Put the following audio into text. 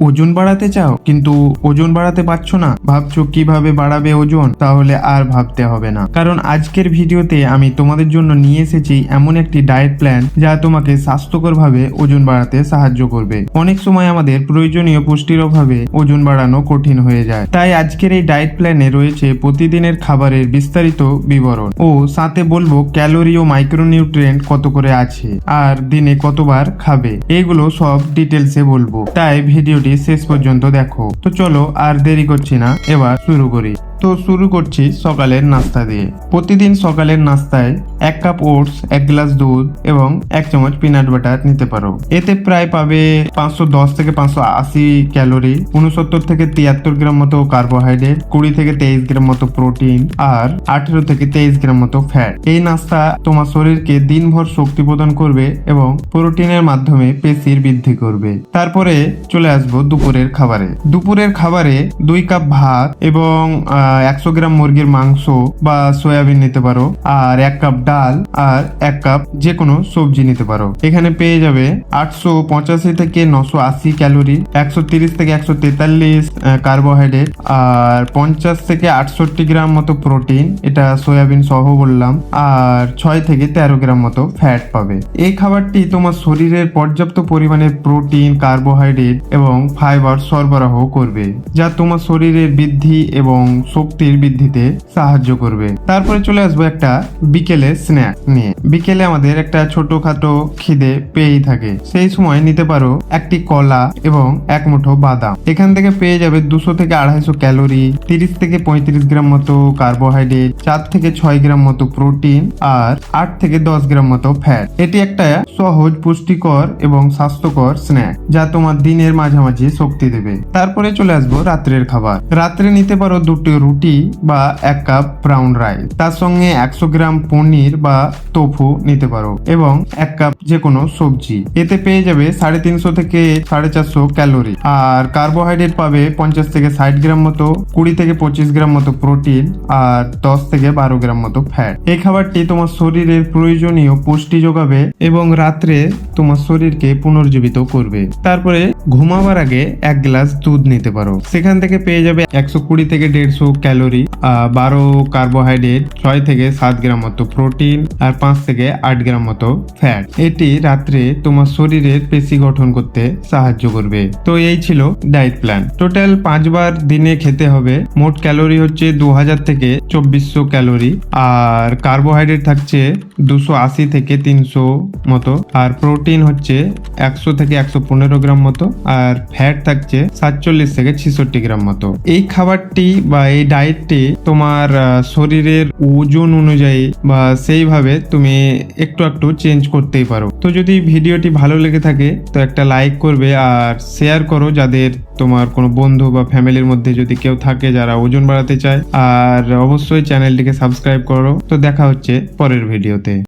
ওজন বাড়াতে চাও, কিন্তু ওজন বাড়াতে পারছ না। ভাবছ কীভাবে বাড়াবে ওজন? তাহলে আর ভাবতে হবে না। কারণ আজকের ভিডিওতে আমি তোমাদের জন্য নিয়ে এসেছি এমন একটি ডায়েট প্ল্যান যা তোমাকে স্বাস্থ্যকরভাবে ওজন বাড়াতে সাহায্য করবে। অনেক সময় আমাদের প্রয়োজনীয় পুষ্টির অভাবে ওজন বাড়ানো কঠিন হয়ে যায়। তাই আজকের এই ডায়েট প্ল্যানে রয়েছে প্রতিদিনের খাবারের বিস্তারিত বিবরণ। ও সাথে বলব ক্যালোরি ও মাইক্রোনিউট্রিয়েন্ট কত করে আছে, আর দিনে কতবার খাবে, এগুলো সব ডিটেলসে বলব। তাই ভিডিওটি শেষ পর্যন্ত দেখো। তো চলো আর দেরি করছি না এবার শুরু করি। তো শুরু করছি সকালের নাস্তা দিয়ে। প্রতিদিন সকালের নাস্তায় এক কাপ ওটস, এক গ্লাস দুধ এবং এক চামচ পিনাট বাটার নিতে পারো। এতে প্রায় পাবে পাঁচশো দশ থেকে পাঁচশো আশি ক্যালোরি, উনসত্তর থেকে তিয়াত্তর গ্রাম মতো কার্বোহাইড্রেট কুড়ি থেকে তেইশ গ্রাম মতো প্রোটিন আর আঠেরো থেকে তেইশ গ্রাম মতো ফ্যাট এই নাস্তা তোমার শরীরকে দিনভর শক্তি প্রদান করবে এবং প্রোটিনের মাধ্যমে পেশির বৃদ্ধি করবে। তারপরে চলে আসব দুপুরের খাবারে। দুপুরের খাবারে দুই কাপ ভাত এবং একশো গ্রাম মুরগির মাংস বা সয়াবিন নিতে পারো, আর এক কাপ ডাল, আর এক কাপ যে কোনো সবজি নিতে পারো। এখানে পেয়ে যাবে আটশো পঁচাশি থেকে নশো আশি ক্যালোরি, একশো তিরিশ থেকে একশো তেতাল্লিশ কার্বোহাইড্রেট আর পঞ্চাশ থেকে আটষট্টি গ্রাম মতো প্রোটিন এটা সয়াবিন সহ বললাম, আর ছয় থেকে তেরো গ্রাম মতো ফ্যাট পাবে। এই খাবারটি তোমার শরীরের পর্যাপ্ত পরিমাণে প্রোটিন কার্বোহাইড্রেট এবং ফাইবার সরবরাহ করবে, যা তোমার শরীরের বৃদ্ধি এবং শক্তির বৃদ্ধিতে সাহায্য করবে। তারপরে চলে আসব একটা বিকেলে স্ন্যাক নিয়ে। বিকেলে আমাদের একটা ছোটখাটো খিদে পেয়েই থাকে। সেই সময় নিতে পারো একটি কলা এবং এক মুঠো বাদাম। এখান থেকে পেয়ে যাবে দুশো থেকে আড়াইশো ক্যালোরি, তিরিশ থেকে পঁয়ত্রিশ গ্রাম মতো কার্বোহাইড্রেট, চার থেকে ছয় গ্রাম মতো প্রোটিন আর আট থেকে দশ গ্রাম মতো ফ্যাট। এটি একটা সহজ, পুষ্টিকর এবং স্বাস্থ্যকর স্ন্যাক যা তোমার দিনের মাঝামাঝি শক্তি দেবে। তারপরে চলে আসব রাত্রের খাবার। রাত্রে নিতে পারো দুটি রুটি বা এক কাপ ব্রাউন রাইস তার সঙ্গে একশো গ্রাম পনির বা তোফু নিতে পারো এবং এক কাপ যে কোনো সবজি। এতে পেয়ে যাবে সাড়ে তিনশো থেকে সাড়ে চারশো ক্যালোরি। আর কার্বোহাইড্রেট পাবে পঞ্চাশ থেকে ষাট গ্রাম মতো, কুড়ি থেকে পঁচিশ গ্রাম মতো প্রোটিন আর দশ থেকে বারো গ্রাম মতো ফ্যাট এই খাবারটি তোমার শরীরের প্রয়োজনীয় পুষ্টি যোগাবে এবং রাত্রে তোমার শরীরকে পুনর্জীবিত করবে। তারপরে ঘুমাবার আগে এক গ্লাস দুধ নিতে পারো। সেখান থেকে পেয়ে যাবে একশো কুড়ি থেকে দেড়শো ক্যালোরি বারো কার্বোহাইড্রেট, ছয় থেকে সাত গ্রাম মতো প্রোটিন আর পাঁচ থেকে আট গ্রাম মতো ফ্যাট। এটি রাত্রে তোমার শরীরের পেশি গঠন করতে সাহায্য করবে। তো এই ছিল ডায়েট প্ল্যান। টোটাল পাঁচবার দিনে খেতে হবে। মোট ক্যালোরি হচ্ছে দু হাজার থেকে চব্বিশশো ক্যালোরি আর কার্বোহাইড্রেট থাকছে দুশো আশি থেকে তিনশো মতো আর প্রোটিন হচ্ছে একশো থেকে একশো পনেরো গ্রাম মতো। আর ফ্যাট থাকছে সাতচল্লিশ থেকে ছেষট্টি গ্রাম মতো। এই খাবারটি বা এই ডায়েটটি তোমার শরীরের ওজন অনুযায়ী বা সেইভাবে তুমি একটু একটু চেঞ্জ করতেই পারো। তো যদি ভিডিওটি ভালো লেগে থাকে, তো একটা লাইক করবে আর শেয়ার করো যাদের তোমার কোনো বন্ধু বা ফ্যামিলির মধ্যে যদি কেউ থাকে যারা ওজন বাড়াতে চায়। আর অবশ্যই চ্যানেলটিকে সাবস্ক্রাইব করো। তো দেখা হচ্ছে পরের ভিডিওতে।